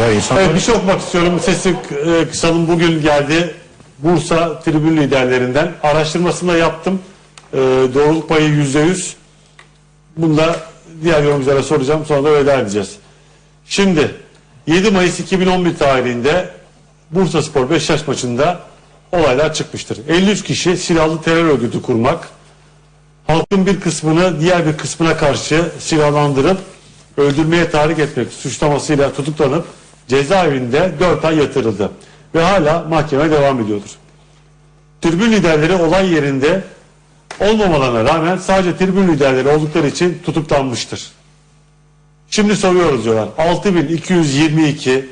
Ya insanlar Evet bir şey okumak istiyorum. Sesi e, kısalım bugün geldi. Bursa tribün liderlerinden. Araştırmasını da yaptım. E, doğruluk payı yüzde yüz. Bunu da diğer yorumculara soracağım. Sonra da veda edeceğiz. Şimdi 7 Mayıs 2011 tarihinde Bursa Spor Beşiktaş maçında olaylar çıkmıştır. 53 kişi silahlı terör örgütü kurmak, halkın bir kısmını diğer bir kısmına karşı silahlandırıp öldürmeye tahrik etmek suçlamasıyla tutuklanıp cezaevinde 4 ay yatırıldı. Ve hala mahkeme devam ediyordur. Tribün liderleri olay yerinde olmamalarına rağmen sadece tribün liderleri oldukları için tutuklanmıştır. Şimdi soruyoruz diyorlar. 6222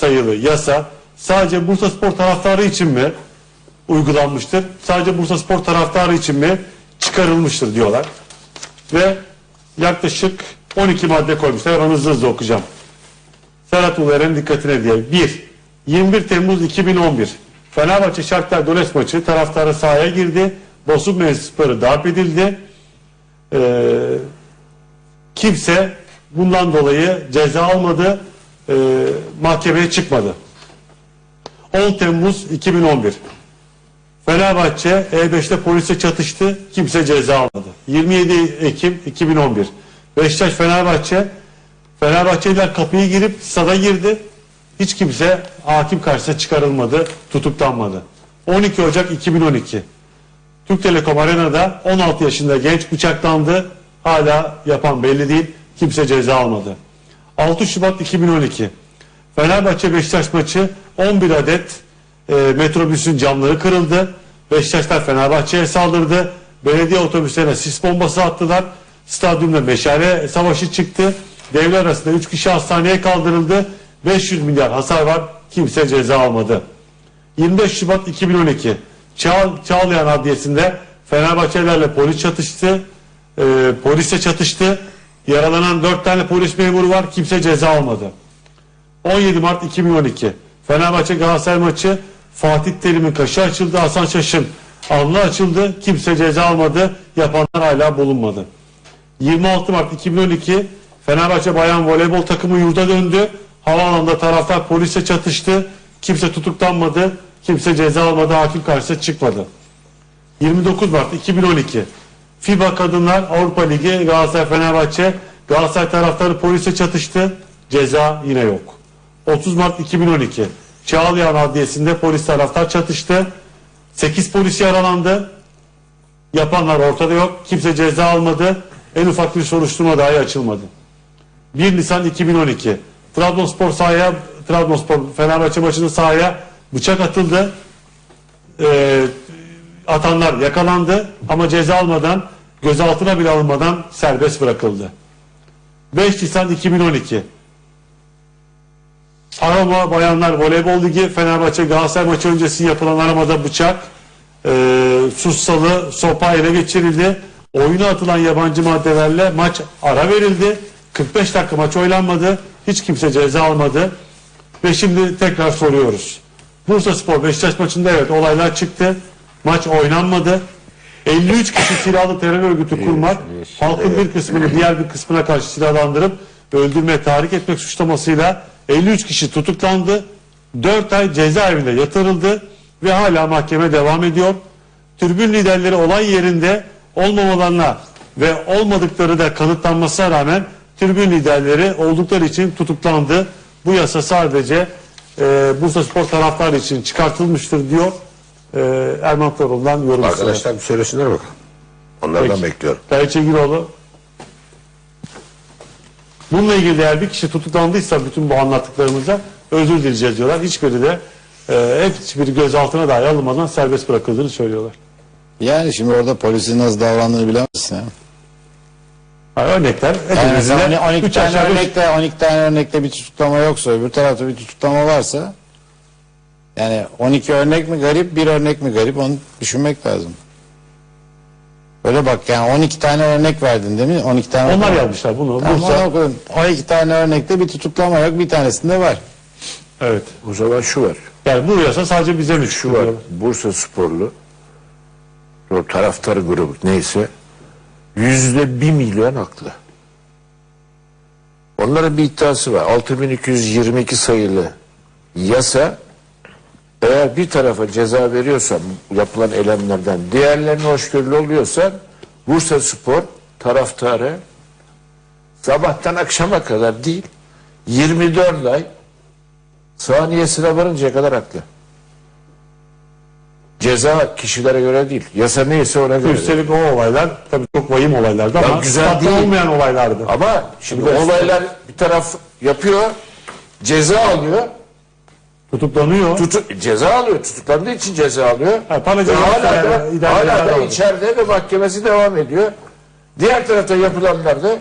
sayılı yasa sadece Bursa Spor taraftarı için mi uygulanmıştır? Sadece Bursa Spor taraftarı için mi çıkarılmıştır diyorlar. Ve yaklaşık 12 madde koymuşlar. Ben hızlı hızlı okuyacağım. Serhat Uler'in dikkatine diye. 1. 21 Temmuz 2011. Fenerbahçe Shakhtar Donetsk maçı taraftarı sahaya girdi. Basın mensupları darp edildi. Ee, kimse bundan dolayı ceza almadı. Ee, mahkemeye çıkmadı. 10 Temmuz 2011. Fenerbahçe E5'te polise çatıştı. Kimse ceza almadı. 27 Ekim 2011. Beşiktaş Fenerbahçe Fenerbahçeliler kapıyı girip stada girdi. Hiç kimse hakim karşısına çıkarılmadı, tutuklanmadı. 12 Ocak 2012. Türk Telekom Arena'da 16 yaşında genç bıçaklandı. Hala yapan belli değil. Kimse ceza almadı. 6 Şubat 2012. Fenerbahçe Beşiktaş maçı 11 adet e, metrobüsün camları kırıldı. Beşiktaşlar Fenerbahçe'ye saldırdı. Belediye otobüslerine sis bombası attılar. Stadyumda meşale savaşı çıktı. Devre arasında 3 kişi hastaneye kaldırıldı. 500 milyar hasar var. Kimse ceza almadı. 25 Şubat 2012 Çağ, Çağlayan Adliyesi'nde Fenerbahçelerle polis çatıştı. E, polisle çatıştı. Yaralanan 4 tane polis memuru var. Kimse ceza almadı. 17 Mart 2012 Fenerbahçe Galatasaray maçı Fatih Terim'in kaşı açıldı. Hasan Şaş'ın alnı açıldı. Kimse ceza almadı. Yapanlar hala bulunmadı. 26 Mart 2012 Fenerbahçe Bayan Voleybol takımı yurda döndü. Havaalanında taraftar polisle çatıştı. Kimse tutuklanmadı. Kimse ceza almadı. Hakim karşısına çıkmadı. 29 Mart 2012 FIBA Kadınlar Avrupa Ligi Galatasaray Fenerbahçe Galatasaray taraftarı polise çatıştı. Ceza yine yok. 30 Mart 2012 Çağlayan Adliyesi'nde polis taraftar çatıştı. 8 polis yaralandı. Yapanlar ortada yok. Kimse ceza almadı. En ufak bir soruşturma dahi açılmadı. 1 Nisan 2012 Trabzonspor sahaya Trabzonspor Fenerbahçe maçının sahaya bıçak atıldı. Ee, atanlar yakalandı ama ceza almadan gözaltına bile alınmadan serbest bırakıldı. 5 Nisan 2012 Arama Bayanlar Voleybol Ligi Fenerbahçe Galatasaray maçı öncesi yapılan aramada bıçak e, sussalı sopa ele geçirildi. Oyuna atılan yabancı maddelerle maç ara verildi. 45 dakika maç oynanmadı. Hiç kimse ceza almadı. Ve şimdi tekrar soruyoruz. Bursa Spor Beşiktaş maçında evet olaylar çıktı. Maç oynanmadı. 53 kişi silahlı terör örgütü kurmak, halkın bir kısmını diğer bir kısmına karşı silahlandırıp öldürmeye tahrik etmek suçlamasıyla 53 kişi tutuklandı. 4 ay cezaevinde yatırıldı ve hala mahkeme devam ediyor. Tribün liderleri olay yerinde olmamalarına ve olmadıkları da kanıtlanmasına rağmen tribün liderleri oldukları için tutuklandı. Bu yasa sadece e, Bursa Spor taraftarı için çıkartılmıştır diyor. E, Erman Torun'dan yorum. Arkadaşlar bir söylesinler bakalım. Onlardan Peki. bekliyorum. Tayyip Çengiloğlu. Bununla ilgili eğer bir kişi tutuklandıysa bütün bu anlattıklarımıza özür dileyeceğiz diyorlar. Hiçbiri de e, hiçbiri gözaltına dahi alınmadan serbest bırakıldığını söylüyorlar. Yani şimdi orada polisin nasıl davrandığını bilemezsin. Ya. Ha, örnekler Yani hepimizin mesela de 12 üç tane aşağı beş- örnekte 12 tane örnekte bir tutuklama yoksa öbür tarafta bir tutuklama varsa yani 12 örnek mi garip bir örnek mi garip onu düşünmek lazım. Öyle bak yani 12 tane örnek verdin değil mi? 12 tane Onlar örnek- yazmışlar bunu. Tamam, Bursa, onu okudum. 12 tane örnekte bir tutuklama yok bir tanesinde var. evet. O zaman şu var. Yani bu yasa sadece bize mi Şu var. Bursa sporlu o taraftarı grubu neyse yüzde bir milyon haklı. Onların bir iddiası var. 6222 sayılı yasa eğer bir tarafa ceza veriyorsa yapılan eylemlerden diğerlerine hoşgörülü oluyorsa Bursa Spor taraftarı sabahtan akşama kadar değil 24 ay saniyesine varıncaya kadar haklı. Ceza kişilere göre değil. Yasa neyse ona göre. Üstelik o olaylar tabii çok vahim olaylardı Ya ama güzel değil. olmayan olaylardı. Ama şimdi Bir de- olaylar bir taraf yapıyor, ceza alıyor, Tutuklanıyor. tutu, ceza alıyor, tutuklandığı için ceza alıyor. Ha, para Ve cezası hala yani, da, idare hala da alıyor. içeride ve mahkemesi devam ediyor. Diğer tarafta yapılanlar da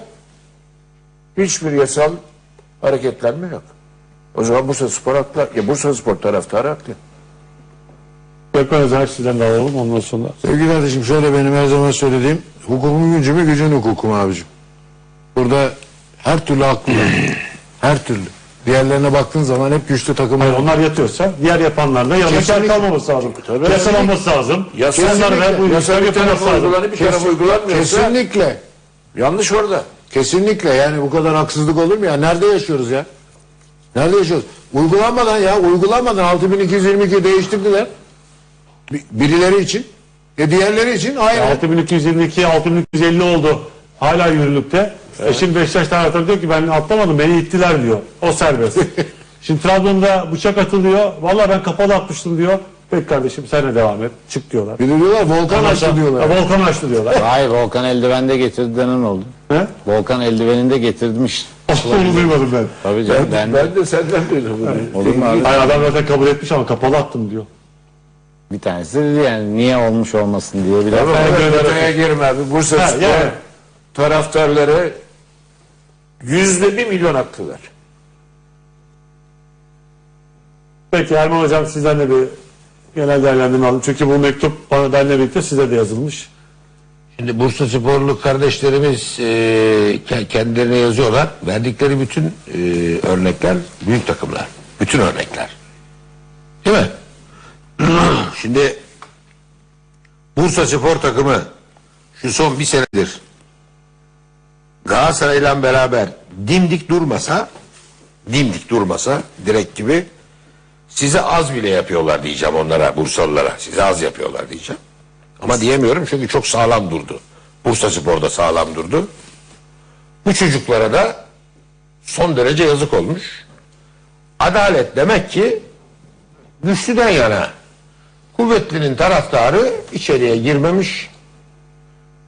hiçbir yasal hareketlenme yok. O zaman Bursa Spor haklı. Ya Bursa Spor taraftarı haklı. Gökmen Özer sizden de alalım ondan sonra. Sevgili kardeşim şöyle benim her zaman söylediğim hukukun gücü mü gücün hukuku mu abicim? Burada her türlü haklılar. her türlü. Diğerlerine baktığın zaman hep güçlü takımlar. Hayır, onlar yatıyorsa diğer yapanlar da yanına Kesinlikle. kalmaması lazım. Yasalanması lazım. Yasa- Onlar ve bu Yasa bir lazım. uygulanıp bir tarafa uygulanmıyorsa Kesinlikle. yanlış orada. Kesinlikle yani bu kadar haksızlık olur mu ya? Nerede yaşıyoruz ya? Nerede yaşıyoruz? Uygulanmadan ya uygulanmadan 6222 değiştirdiler. Bi- Birileri için. E diğerleri için hayır. 6222, 6250 oldu. Hala yürürlükte. E şimdi Beşiktaş taraftarı diyor ki ben atlamadım beni ittiler diyor. O serbest. şimdi Trabzon'da bıçak atılıyor. Vallahi ben kapalı atmıştım diyor. Peki kardeşim sen de devam et. Çık diyorlar. Bir de diyorlar volkan açtı diyorlar. Ha, Volkan açtı diyorlar. Hayır Volkan eldivende getirdi denen oldu. He? Volkan eldiveninde getirmiş. Onu duymadım ben. Tabii canım ben, Ben de senden duydum bunu. olur mu abi? Hayır adam zaten kabul etmiş ama kapalı attım diyor. Bir tanesi yani niye olmuş olmasın diye bir laf. Ama Ben ben göre- detaya girme abi. Bursa Ha, Spor yani. taraftarları yüzde bir milyon haklılar. Peki Erman Hocam sizden de bir genel değerlendirme alalım. Çünkü bu mektup bana benimle birlikte size de yazılmış. Şimdi Bursa Sporlu kardeşlerimiz e, ke- kendilerine yazıyorlar. Verdikleri bütün e, örnekler büyük takımlar. Bütün örnekler. Şimdi Bursa Spor takımı şu son bir senedir Galatasaray'la beraber dimdik durmasa dimdik durmasa direkt gibi size az bile yapıyorlar diyeceğim onlara Bursalılara. Size az yapıyorlar diyeceğim. Ama diyemiyorum çünkü çok sağlam durdu. Bursa Spor'da sağlam durdu. Bu çocuklara da son derece yazık olmuş. Adalet demek ki güçlüden yana. Kuvvetlinin taraftarı içeriye girmemiş.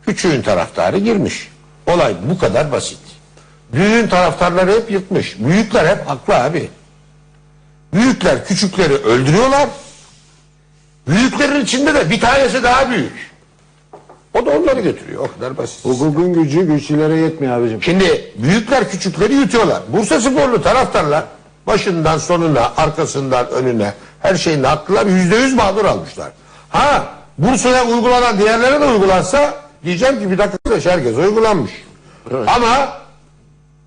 Küçüğün taraftarı girmiş. Olay bu kadar basit. Büyüğün taraftarları hep yıkmış. Büyükler hep haklı abi. Büyükler küçükleri öldürüyorlar. Büyüklerin içinde de bir tanesi daha büyük. O da onları götürüyor. O kadar basit. Hukukun gücü güçlülere yetmiyor abicim. Şimdi büyükler küçükleri yutuyorlar. Bursa Sporlu taraftarlar başından sonuna, arkasından önüne her şeyin haklılar yüzde yüz mağdur almışlar. Ha Bursa'ya uygulanan diğerlere de uygulansa diyeceğim ki bir dakika herkes uygulanmış. Ama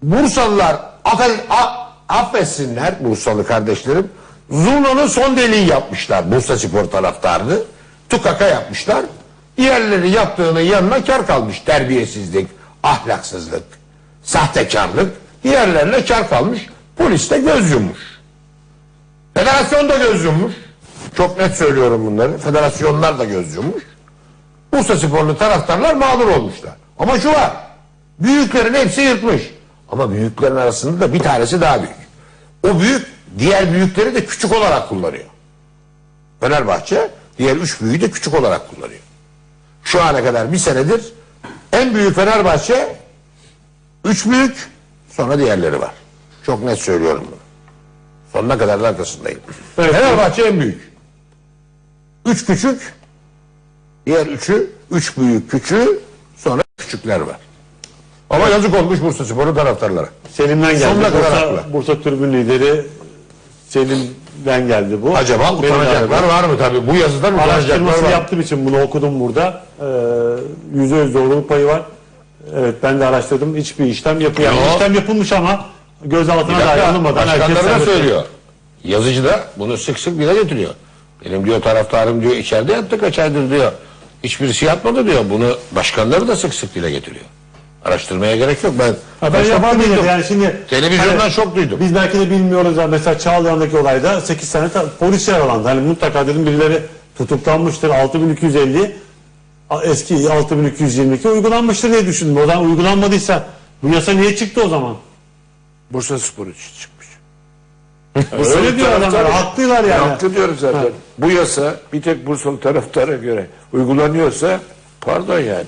Bursalılar affet, affetsinler Bursalı kardeşlerim. Zurna'nın son deliği yapmışlar Bursa Spor taraftarını. Tukaka yapmışlar. Diğerleri yaptığının yanına kar kalmış. Terbiyesizlik, ahlaksızlık, sahtekarlık. Diğerlerine kar kalmış. Polis de göz yummuş. Federasyon da göz yummuş. Çok net söylüyorum bunları. Federasyonlar da göz yummuş. Bursa sporlu taraftarlar mağdur olmuşlar. Ama şu var. Büyüklerin hepsi yırtmış. Ama büyüklerin arasında da bir tanesi daha büyük. O büyük diğer büyükleri de küçük olarak kullanıyor. Fenerbahçe diğer üç büyüğü de küçük olarak kullanıyor. Şu ana kadar bir senedir en büyük Fenerbahçe üç büyük sonra diğerleri var. Çok net söylüyorum bunu. Sonuna kadar da arkasındayım. Evet. Fenerbahçe en büyük. Üç küçük, diğer üçü, üç büyük küçüğü, sonra küçükler var. Ama yazık olmuş Bursa Spor'un taraftarlara. Selim'den geldi. Sonuna kadar Bursa, haklı. Bursa tribün lideri Selim'den geldi bu. Acaba Benim utanacaklar var mı tabii? Bu yazıdan utanacaklar var. yaptığım için bunu okudum burada. Ee, Yüzde yüz doğruluk payı var. Evet ben de araştırdım. Hiçbir işlem yapıyor. Yani işlem yapılmış ama gözaltına dahi alınmadan herkes başkanlarına serbest. söylüyor. Yazıcı da bunu sık sık dile getiriyor. Benim diyor taraftarım diyor içeride yattı kaç aydır diyor. Hiçbirisi yatmadı diyor. Bunu başkanları da sık sık dile getiriyor. Araştırmaya gerek yok. Ben, Ha, ben çok duydum. yani şimdi. Televizyondan Hani çok duydum. Biz belki de bilmiyoruz ya mesela Çağlayan'daki olayda 8 tane ta- polis yaralandı. Hani mutlaka dedim birileri tutuklanmıştır 6250 a- eski 6222 uygulanmıştır diye düşündüm. O zaman uygulanmadıysa bu yasa niye çıktı o zaman? Bursa Spor için çıkmış. Öyle diyor adamlar. Haklılar yani. Haklı diyorum zaten. Bu yasa bir tek Bursalı taraftara göre uygulanıyorsa pardon yani.